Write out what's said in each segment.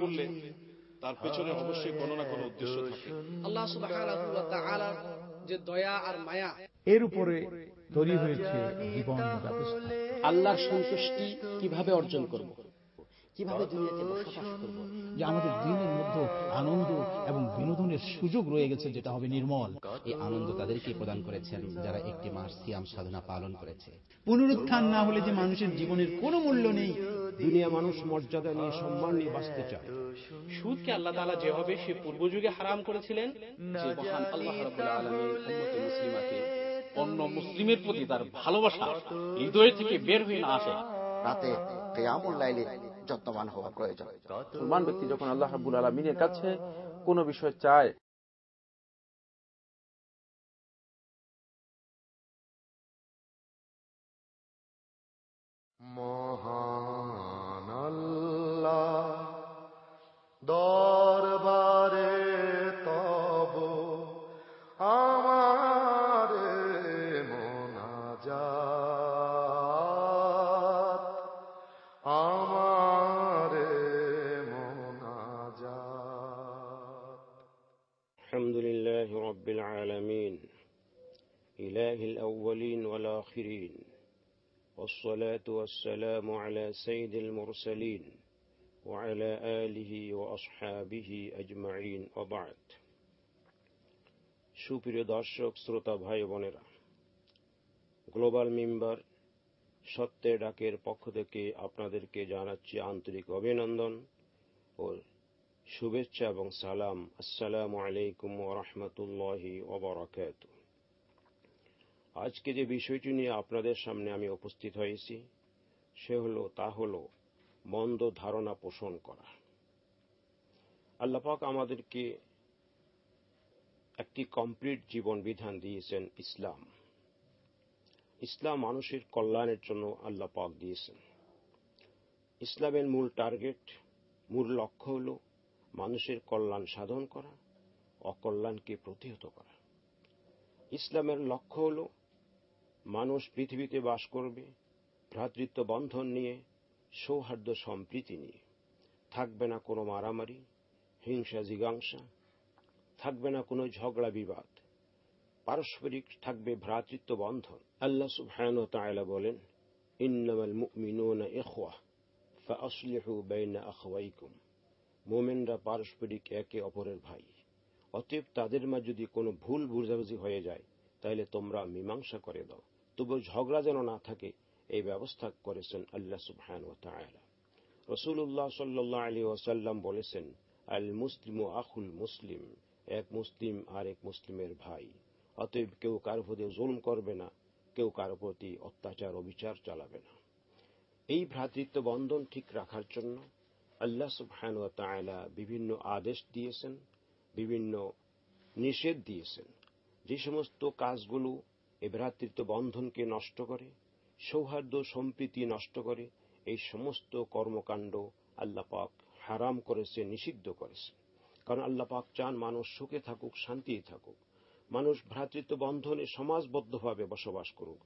করলে তার পেছনে অবশ্যই কোনো না কোনো উদ্দেশ্য থাকে। আল্লাহ সুবহানাহু যে দয়া আর মায়া এর উপরে তৈরি হয়েছে জীবন আল্লাহর সন্তুষ্টি কীভাবে অর্জন করব? কীভাবে দুনিয়াতে বসবাস করব? যে আমাদের দিনের মধ্যে আনন্দ এবং বিনোদনের সুযোগ রয়ে গেছে যেটা হবে নির্মল। এই আনন্দ তাদেরকে প্রদান করেছেন যারা একটি মাস সিয়াম সাধনা পালন করেছে। পুনরুত্থান না হলে যে মানুষের জীবনের কোনো মূল্য নেই দুনিয়া মানুষ মর্যাদা নিয়ে সম্মান নিয়ে বাঁচতে চায়। সুদকে আল্লাহ তাআলা যেভাবে সে পূর্ব যুগে হারাম করেছিলেন? যে মহান আল্লাহ রাব্বুল আলামিন মুসলিমাকে অন্য মুসলিমের প্রতি তার ভালোবাসা হৃদয় থেকে বের হয়ে না আসে। রাতে কেয়ামুল লাইলে যত্নবান হওয়া প্রয়োজন। মুসলমান ব্যক্তি যখন আল্লাহ রাব্বুল আলমিনের কাছে কোনো বিষয় চায় والصلاة والسلام على سيد المرسلين وعلى آله وأصحابه أجمعين وبعد সুপ্রিয় দর্শক শ্রোতা ভাই বোনেরা গ্লোবাল মেম্বার সত্যের ডাকের পক্ষ থেকে আপনাদেরকে জানাচ্ছি আন্তরিক অভিনন্দন ও শুভেচ্ছা এবং সালাম আসসালামু আলাইকুম ওরহমতুল্লাহি ওবরাকাত আজকে যে বিষয়টি নিয়ে আপনাদের সামনে আমি উপস্থিত হয়েছি, সে হল, তা হল মন্দ ধারণা পোষণ করা। আল্লাপাক আমাদেরকে একটি কমপ্লিট জীবন বিধান দিয়েছেন ইসলাম। ইসলাম মানুষের কল্যাণের জন্য আল্লাহ পাক দিয়েছেন। ইসলামের মূল টার্গেট, মূল লক্ষ্য হল মানুষের কল্যাণ সাধন করা, অকল্যাণকে প্রতিহত করা। ইসলামের লক্ষ্য হল মানুষ পৃথিবীতে বাস করবে, ভ্রাতৃত্ব বন্ধন নিয়ে, সৌহার্দ্য সম্প্রীতি নিয়ে। থাকবে না কোনো মারামারি, হিংসা জিগাংসা থাকবে না কোনো ঝগড়া বিবাদ। পারস্পরিক থাকবে ভ্রাতৃত্ব বন্ধন। আল্লাহ সুবহান তাআলা বলেন, ইন্নামাল মুমিনুনা ইখওয়া, ফাআসলিহু বাইনা আখওয়াইকুম। মুমিনরা পারস্পরিক একে অপরের ভাই। অতএব তাদের মা যদি কোনো ভুল বুঝাবুঝি হয়ে যায়, তাহলে তোমরা মীমাংসা করে দাও। তবু ঝগড়া যেন না থাকে, এই ব্যবস্থা করেছেন আল্লাহ সুবহান ও তাআলা। রসুল্লাহ সাল্লাহ আলী ওসাল্লাম বলেছেন, আল মুসলিম ও আখুল মুসলিম, এক মুসলিম আর এক মুসলিমের ভাই। অতএব কেউ কারও প্রতি জুলম করবে না, কেউ কারও প্রতি অত্যাচার, অবিচার চালাবে না। এই ভ্রাতৃত্ব বন্ধন ঠিক রাখার জন্য আল্লাহ সুবহান ও তাআলা বিভিন্ন আদেশ দিয়েছেন, বিভিন্ন নিষেধ দিয়েছেন। যে সমস্ত কাজগুলো এই ভ্রাতৃত্ব বন্ধনকে নষ্ট করে, সৌহার্দ্য সম্প্রীতি নষ্ট করে, এই সমস্ত কর্মকাণ্ড আল্লাহ পাক হারাম করেছে, নিষিদ্ধ করেছে। কারণ আল্লাপাক চান মানুষ সুখে থাকুক, শান্তিতে থাকুক। মানুষ ভ্রাতৃত্ব বন্ধনে সমাজবদ্ধভাবে বসবাস করুক।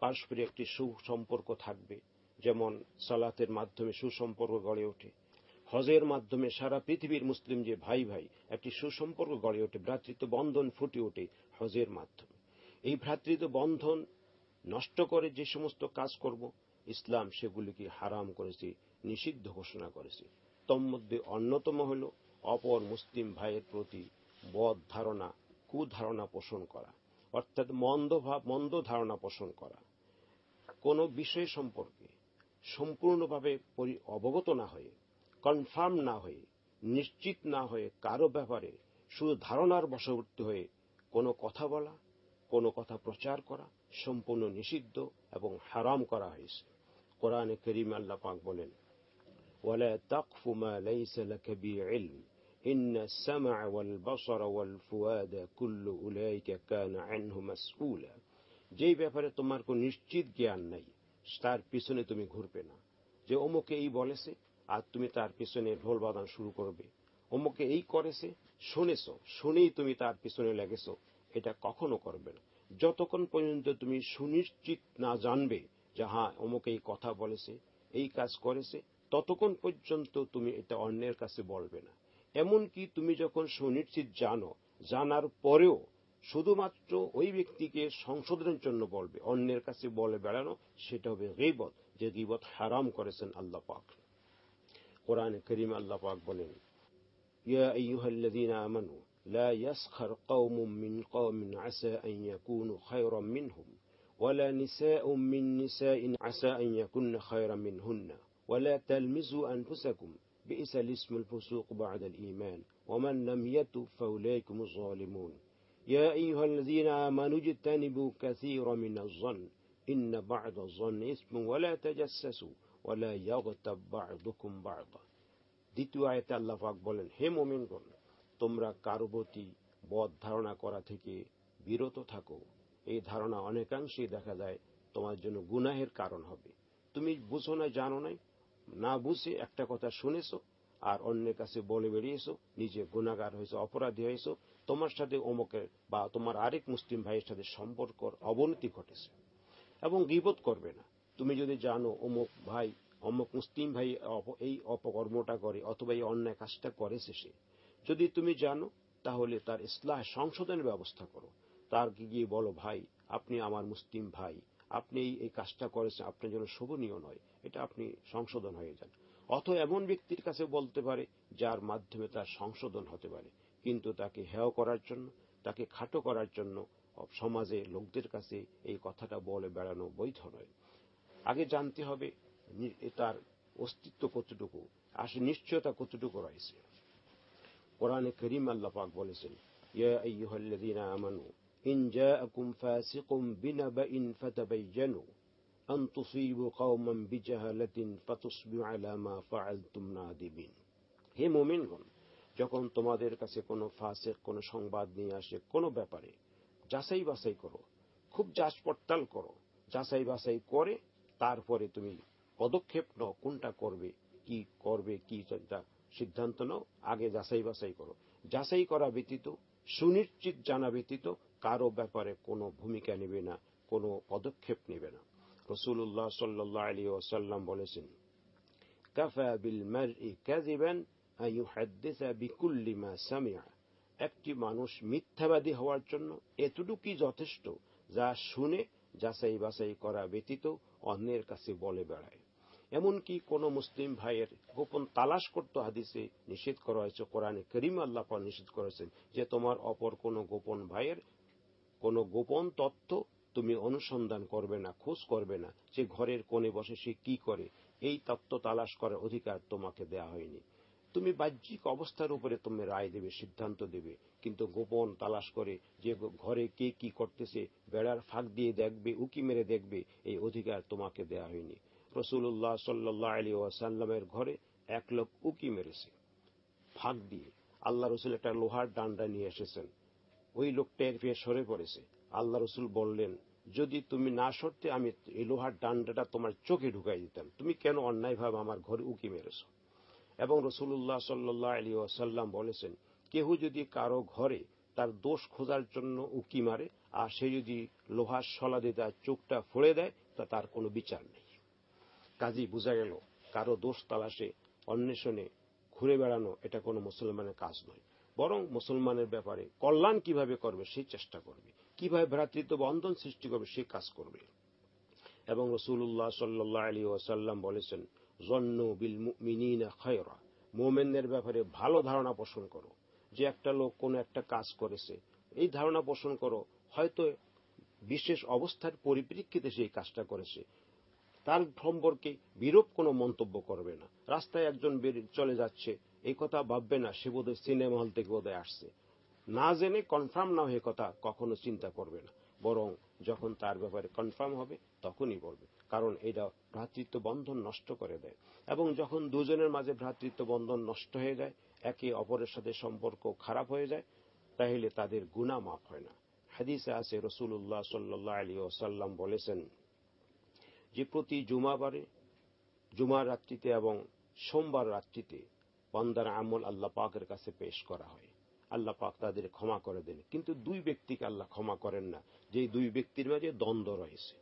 পারস্পরিক একটি সুসম্পর্ক থাকবে, যেমন সালাতের মাধ্যমে সুসম্পর্ক গড়ে ওঠে। হজের মাধ্যমে সারা পৃথিবীর মুসলিম যে ভাই ভাই একটি সুসম্পর্ক গড়ে ওঠে, ভ্রাতৃত্ব বন্ধন ফুটে ওঠে হজের মাধ্যমে। এই ভ্রাতৃত্ব বন্ধন নষ্ট করে যে সমস্ত কাজ করব, ইসলাম সেগুলিকে হারাম করেছে, নিষিদ্ধ ঘোষণা করেছে। তন্মধ্যে অন্যতম হল অপর মুসলিম ভাইয়ের প্রতি বদ ধারণা, কুধারণা পোষণ করা, অর্থাৎ মন্দ ভাব, মন্দ ধারণা পোষণ করা। কোনো বিষয় সম্পর্কে সম্পূর্ণভাবে অবগত না হয়ে, কনফার্ম না হয়ে, নিশ্চিত না হয়ে কারও ব্যাপারে শুধু ধারণার বশবর্তী হয়ে কোনো কথা বলা কোনো কথা প্রচার করা সম্পূর্ণ নিষিদ্ধ এবং হারাম করা হয়েছে কোরআনে করিম আল্লাহ পাক বলেন ولا تقف ما ليس لك به علم إن السمع والبصر والفؤاد كل أولئك كان عنه مسؤولا যেই ব্যাপারে তোমার কোনো নিশ্চিত জ্ঞান নাই তার পিছনে তুমি ঘুরবে না যে অমুকে এই বলেছে আর তুমি তার পিছনে ঢোল বাঁধান শুরু করবে অমুকে এই করেছে শুনেছ শুনেই তুমি তার পিছনে লেগেছ এটা কখনো করবে না। যতক্ষণ পর্যন্ত তুমি সুনিশ্চিত না জানবে যে হ্যাঁ অমুকে এই কথা বলেছে, এই কাজ করেছে, ততক্ষণ পর্যন্ত তুমি এটা অন্যের কাছে বলবে না। এমনকি তুমি যখন সুনিশ্চিত জানো, জানার পরেও শুধুমাত্র ওই ব্যক্তিকে সংশোধনের জন্য বলবে, অন্যের কাছে বলে বেড়ানো, সেটা হবে গিবত, যে গিবত হারাম করেছেন আল্লাহ পাক। কোরআনে করিম আল্লাহ পাক বলেন, ইয়া আমানু লা ইয়াসখার কওমুম মিন কওমিন আসা আন ইয়াকুনু খায়রাম মিনহুম ولا نساء من نساء عسى أن يكن خيرا منهن ولا تلمزوا أنفسكم بئس الاسم الفسوق بعد الإيمان ومن لم يتب فأولئكم الظالمون يا أيها الذين آمنوا اجتنبوا كثيرا من الظن إن بعض الظن اسم ولا تجسسوا ولا يغتب بعضكم بعضا দ্বিতীয় আয়তে আল্লাহ পাক বলেন হে মোমিনগণ তোমরা কারও প্রতি বদ ধারণা করা থেকে বিরত থাকো। এই ধারণা অনেকাংশেই দেখা যায় তোমার জন্য গুনাহের কারণ হবে। তুমি বুঝো না, জানো নাই? না বুঝে একটা কথা শুনেছো আর অন্যের কাছে বলে বেরিয়েছো নিজে গুণাগার হয়েছো, অপরাধী হয়েছো, তোমার সাথে অমুকের বা তোমার আরেক মুসলিম ভাইয়ের সাথে সম্পর্ক অবনতি ঘটেছে। এবং গিবত করবে না। তুমি যদি জানো অমুক ভাই, অমুক মুসলিম ভাই এই অপকর্মটা করে অথবা এই অন্যায় কাজটা করেছে সে যদি তুমি জানো, তাহলে তার ইসলাহ সংশোধনের ব্যবস্থা করো। তার গিয়ে বলো, ভাই, আপনি আমার মুসলিম ভাই। আপনি এই কাজটা করেছেন, আপনার জন্য শোভনীয় নয়। এটা আপনি সংশোধন হয়ে যান। অথবা এমন ব্যক্তির কাছে বলতে পারে, যার মাধ্যমে তার সংশোধন হতে পারে। কিন্তু তাকে হেয় করার জন্য, তাকে খাটো করার জন্য সমাজে লোকদের কাছে এই কথাটা বলে বেড়ানো বৈধ নয়। আগে জানতে হবে তার অস্তিত্ব কতটুকু আসে নিশ্চয়তা কতটুকু রয়েছে। কোরআনে করিম আল্লাহ পাক বলেছেন হে মুমিনগণ, যখন তোমাদের কাছে কোনো ফাসিক, কোনো সংবাদ নিয়ে আসে, কোনো ব্যাপারে যাচাই বাছাই করো, খুব যাচ পড়তাল করো, যাচাই বাছাই করে তারপরে তুমি পদক্ষেপ নাও, কোনটা করবে, কি করবে, কি সিদ্ধান্ত নাও, আগে যাচাই বাছাই করো। যাচাই করা ব্যতীত, সুনিশ্চিত জানা ব্যতীত, কারও ব্যাপারে কোনো ভূমিকা নেবে না, কোনো পদক্ষেপ নেবে না। রসুল্লাহ সাল্লাহ আলী ওসাল্লাম বলেছেন বিল ই একটি মানুষ মিথ্যাবাদী হওয়ার জন্য এতটুকুই যথেষ্ট যা শুনে যাচাই বাছাই করা ব্যতীত অন্যের কাছে বলে বেড়ায়। এমনকি কোন মুসলিম ভাইয়ের গোপন তালাশ করতে হাদিসে নিষেধ করা হয়েছে, কোরআনে করিম আল্লাহ নিষেধ করেছেন যে তোমার অপর কোন গোপন ভাইয়ের কোন গোপন তথ্য তুমি অনুসন্ধান করবে না, খোঁজ করবে না যে ঘরের কোণে বসে সে কি করে, এই তত্ত্ব তালাশ করার অধিকার তোমাকে দেয়া হয়নি। তুমি বাহ্যিক অবস্থার উপরে তুমি রায় দেবে, সিদ্ধান্ত দেবে, কিন্তু গোপন তালাশ করে যে ঘরে কে কি করতেছে, বেড়ার ফাঁক দিয়ে দেখবে, উকি মেরে দেখবে, এই অধিকার তোমাকে দেয়া হয়নি। রসুল্লাহ সাল্লাহ আলী ওয়াসাল্লামের ঘরে এক লোক উকি মেরেছে। ফাঁক দিয়ে আল্লাহ রসুল একটা লোহার ডান্ডা নিয়ে এসেছেন। ওই লোকটা এর সরে পড়েছে। আল্লাহ রসুল বললেন, যদি তুমি না সরতে, আমি এই লোহার ডান্ডাটা তোমার চোখে ঢুকাই দিতাম। তুমি কেন অন্যায়ভাবে আমার ঘরে উকি মেরেছ? এবং রসুল্লাহ সাল্লাহ আলী ওয়াসাল্লাম বলেছেন, কেহ যদি কারও ঘরে তার দোষ খোঁজার জন্য উকি মারে, আর সে যদি লোহার সলা দিয়ে তার চোখটা ফোড়ে দেয়, তা তার কোনো বিচার নেই। কাজী বোঝা গেল, কারও দোষ তালাশে, অন্বেষণে ঘুরে বেড়ানো এটা কোনো মুসলমানের কাজ নয়। বরং মুসলমানের ব্যাপারে কল্যাণ কীভাবে করবে সেই চেষ্টা করবে, কীভাবে ভ্রাতৃত্ব বন্ধন সৃষ্টি করবে সে কাজ করবে। এবং রসুল্লাহ সাল্লাহ আলী ওয়াসাল্লাম বলেছেন, জন্ন বিল মিনা খয়রা মোমেনদের ব্যাপারে ভালো ধারণা পোষণ করো। যে একটা লোক কোনো একটা কাজ করেছে, এই ধারণা পোষণ করো, হয়তো বিশেষ অবস্থার পরিপ্রেক্ষিতে সেই কাজটা করেছে। তার সম্পর্কে বিরূপ কোনো মন্তব্য করবে না। রাস্তায় একজন চলে যাচ্ছে, এই কথা ভাববে না, সে বোধহয় সিনেমা হল থেকে বোধহয় আসছে। না জেনে কনফার্ম না হয়ে কথা কখনো চিন্তা করবে না। বরং যখন তার ব্যাপারে কনফার্ম হবে, তখনই বলবে। কারণ এটা ভ্রাতৃত্ব বন্ধন নষ্ট করে দেয়। এবং যখন দুজনের মাঝে ভ্রাতৃত্ব বন্ধন নষ্ট হয়ে যায়, একে অপরের সাথে সম্পর্ক খারাপ হয়ে যায়, তাহলে তাদের গুণা মাফ হয় না। হাদিসে আছে রসুল্লাহ সাল্লাহ আলী ওসাল্লাম বলেছেন যে প্রতি জুমাবারে, জুমার রাত্রিতে এবং সোমবার রাত্রিতে বন্দার আমল আল্লাহ পাকের কাছে পেশ করা হয়। আল্লাহ পাক তাদের ক্ষমা করে দেন। কিন্তু দুই ব্যক্তিকে আল্লাহ ক্ষমা করেন না। যে দুই ব্যক্তির মাঝে দ্বন্দ্ব রয়েছে।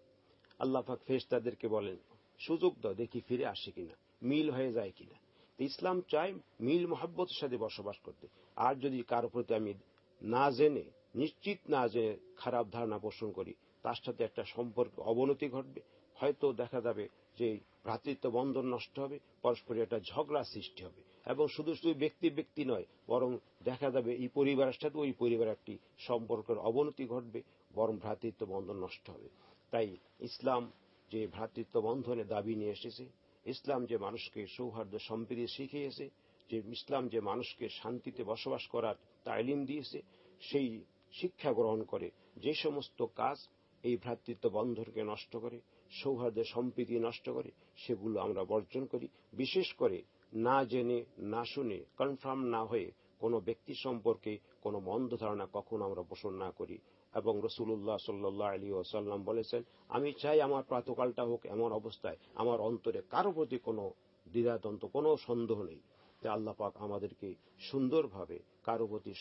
আল্লাহ পাক ফেস তাদেরকে বলেন, সুযোগ দাও, দেখি ফিরে আসে কিনা, মিল হয়ে যায় কিনা। ইসলাম চায় মিল, মোহাব্বতের সাথে বসবাস করতে। আর যদি কারও প্রতি আমি না জেনে, নিশ্চিত না জেনে খারাপ ধারণা পোষণ করি, তার সাথে একটা সম্পর্ক, অবনতি ঘটবে হয়তো দেখা যাবে যে ভ্রাতৃত্ব বন্ধন নষ্ট হবে, পরস্পরের একটা ঝগড়া সৃষ্টি হবে। এবং শুধু শুধু ব্যক্তি ব্যক্তি নয়, বরং দেখা যাবে এই পরিবারের সাথে ওই পরিবারের একটি সম্পর্কের অবনতি ঘটবে, বরং ভ্রাতৃত্ব বন্ধন নষ্ট হবে। তাই ইসলাম যে ভ্রাতৃত্ব বন্ধনে দাবি নিয়ে এসেছে, ইসলাম যে মানুষকে সৌহার্দ্য সম্প্রীতি শিখিয়েছে, যে ইসলাম যে মানুষকে শান্তিতে বসবাস করার তালিম দিয়েছে, সেই শিক্ষা গ্রহণ করে যে সমস্ত কাজ এই ভ্রাতৃত্ব বন্ধনকে নষ্ট করে সৌহার্দ্যের সম্প্রীতি নষ্ট করে, সেগুলো আমরা বর্জন করি। বিশেষ করে না জেনে, না শুনে কনফার্ম না হয়ে কোনো ব্যক্তি সম্পর্কে কোনো মন্দ ধারণা কখনো আমরা পোষণ না করি। এবং রসুল্লাহ সাল্লাহ আলী ওসাল্লাম বলেছেন, আমি চাই আমার প্রাতকালটা হোক এমন অবস্থায়, আমার অন্তরে কারও প্রতি কোনো দ্বিধাদ্বন্দ্ব, কোনো সন্দেহ নেই। যে আল্লাহ পাক আমাদেরকে সুন্দরভাবে কারও প্রতি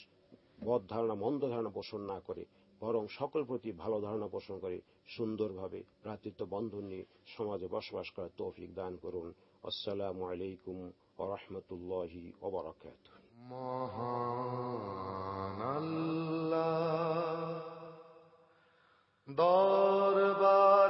বদ ধারণা, মন্দ ধারণা পোষণ না করে বরং সকল প্রতি ভালো ধারণা পোষণ করে সুন্দরভাবে ভ্রাতৃত্ব বন্ধন নিয়ে সমাজে বসবাস করার তৌফিক দান করুন। আসসালামু আলাইকুম ওরহমতুল্লাহি ওবরাকাত মহান আল্লাহ, দরবারে